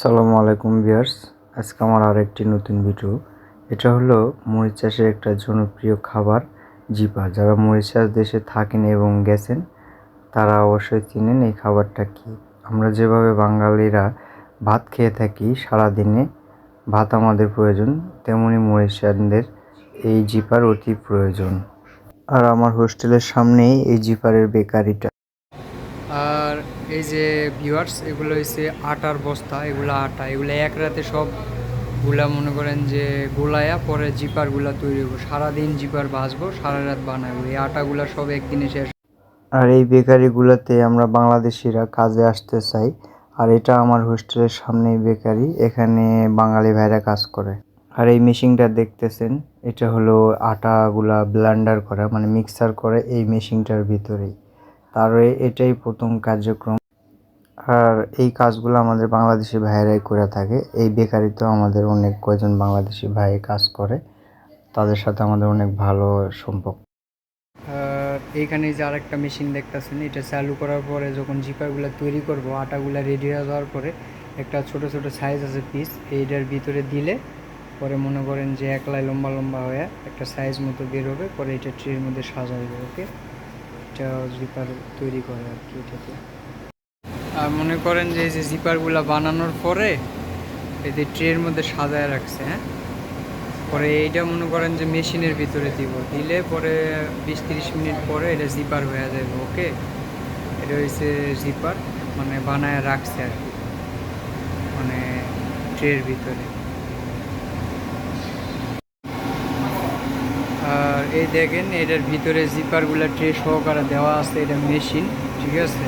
সালামু আলাইকুম বিয়ার্স আজকে আমার আর একটি নতুন ভিডিও। এটা হলো মরিচ চাষের একটা জনপ্রিয় খাবার, জিপা। যারা মরিচ চাষ দেশে থাকেন এবং গেছেন, তারা অবশ্যই চিনেন এই খাবারটা কি। আমরা যেভাবে বাঙালিরা ভাত খেয়ে থাকি সারাদিনে, ভাত আমাদের প্রয়োজন, তেমনি মরিচানদের এই জিপার অতি প্রয়োজন। আর আমার হোস্টেলের সামনেই এই জিপারের বেকারিটা। এই যে ভিউয়ার্স এগুলো হচ্ছে আটার বস্তা, এগুলো আটা। এগুলো এক রাতে সবগুলা মনে করেন যে গোলায়া, পরে জিপারগুলা তৈরি হব সারাদিন জিপার ভাজবো, সারা রাত বানাবো এই আটাগুলা সব একদিনে শেষ। আর এই বেকারিগুলোতে আমরা বাংলাদেশিরা কাজে আসতে চাই। আর এটা আমার হোস্টেলের সামনেই বেকারি, এখানে বাঙালি ভাইরা কাজ করে। আর এই মেশিনটা দেখতেছেন, এটা হলো আটাগুলা ব্লেন্ডার করা মানে মিক্সার করে এই মেশিনটার ভিতরেই। তার এটাই প্রথম কার্যক্রম। আর এই কাজগুলো আমাদের বাংলাদেশি ভাইয়েরাই করে থাকে। এই বেকারিতেও আমাদের অনেক কয়জন বাংলাদেশি ভাই কাজ করে, তাদের সাথে আমাদের অনেক ভালো সম্পর্ক। এইখানে যে আরেকটা মেশিন দেখতেছেন, এটা চালু করার পরে যখন জিপারগুলো তৈরি করব, আটাগুলা রেডি হয়ে যাওয়ার পরে একটা ছোট ছোট সাইজ আছে পিস এইটার ভিতরে দিলে পরে মনে করেন যে একলাই লম্বা লম্বা হয়ে একটা সাইজ মতো বের হবে, পরে এটা ট্রের মধ্যে সাজাবে ওকে এটা জিপার তৈরি করে আর কি এটাতে। আর মনে করেন যে এই যে জিপারগুলো বানানোর পরে এতে ট্রের মধ্যে সাজায় রাখছে হ্যাঁ? পরে এইটা মনে করেন যে মেশিনের ভিতরে দিব। দিলে পরে বিশ তিরিশ মিনিট পরে এটা জিপার হয়ে যাবে, ওকে? এটা হচ্ছে জিপার মানে বানায় রাখছে আর কি। মানে ট্রের ভিতরে আর এই দেখেন, এটার ভিতরে জিপারগুলো ট্রে সহকারে দেওয়া আছে, এটা মেশিন ঠিক আছে?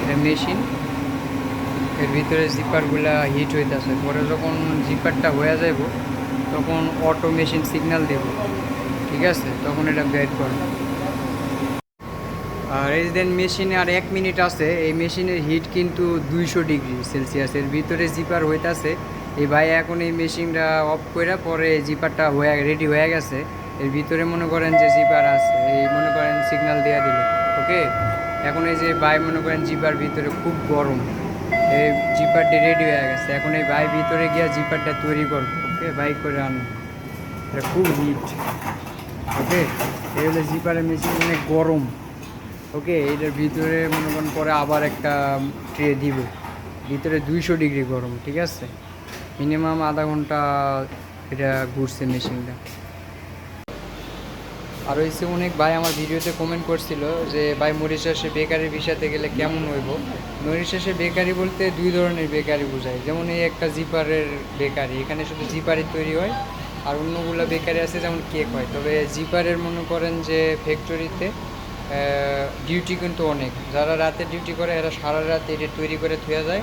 এটা মেশিন এর ভিতরে জিপারগুলা হিট হইতেছে। পরে যখন জিপারটা হয়ে যাইব, তখন অটো মেশিন সিগন্যাল দেব, ঠিক আছে? তখন এটা বের করবে। আর এই দেন মেশিনে আর এক মিনিট আছে, এই মেশিনের হিট কিন্তু দুইশো ডিগ্রি সেলসিয়াসের ভিতরে জিপার হইতাছে, এই ভাই এখন এই মেশিনটা অফ করে পরে জিপারটা হয়ে রেডি হয়ে গেছে। এর ভিতরে মনে করেন যে জিপার আছে, এই মনে করেন সিগন্যাল দেওয়া দিল ওকে এখন এই যে ভাই মনে করেন জিপার ভিতরে খুব গরম, এই জিপারটি রেডি হয়ে গেছে, এখন এই ভাই ভিতরে গিয়ে জিপারটা তৈরি করব ওকে বাইক করে আনব এটা খুব হিট ওকে এই হলো জিপারের মেশিন অনেক গরম ওকে এটার ভিতরে মনে করেন পরে আবার একটা ট্রে দিব, ভিতরে দুইশো ডিগ্রি গরম, ঠিক আছে? মিনিমাম আধা ঘণ্টা এটা ঘুরছে মেশিনটা আর হয়েছে অনেক ভাই আমার ভিডিওতে কমেন্ট করছিল যে, ভাই মরিশাসে বেকারি ভিসাতে গেলে কেমন হইব? মরিশাসে বেকারি বলতে দুই ধরনের বেকারি বোঝায়। যেমন এই একটা জিপারের বেকারি, এখানে শুধু জিপারি তৈরি হয়। আর অন্যগুলো বেকারি আছে যেমন কেক হয়। তবে জিপারের মনে করেন যে ফ্যাক্টরিতে ডিউটি কিন্তু অনেক। যারা রাতে ডিউটি করে, এরা সারা রাত এটি তৈরি করে থুয়ে যায়।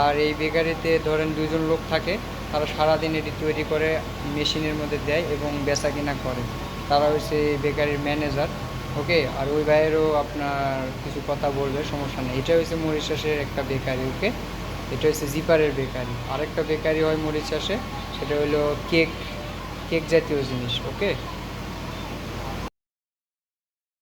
আর এই বেকারিতে ধরেন দুজন লোক থাকে, তারা সারাদিন এটি তৈরি করে, মেশিনের মধ্যে দেয় এবং বেচা কিনা করে। তারা হচ্ছে বেকারির ম্যানেজার ওকে আর ওই ভাইয়েরও আপনার কিছু কথা বলবে, সমস্যা নেই। এটা হচ্ছে মরিশাসের একটা বেকারি ওকে এটা হচ্ছে জিপারের বেকারি। আরেকটা বেকারি হয় মরিশাসে সেটা হলো কেক কেক জাতীয় জিনিস ওকে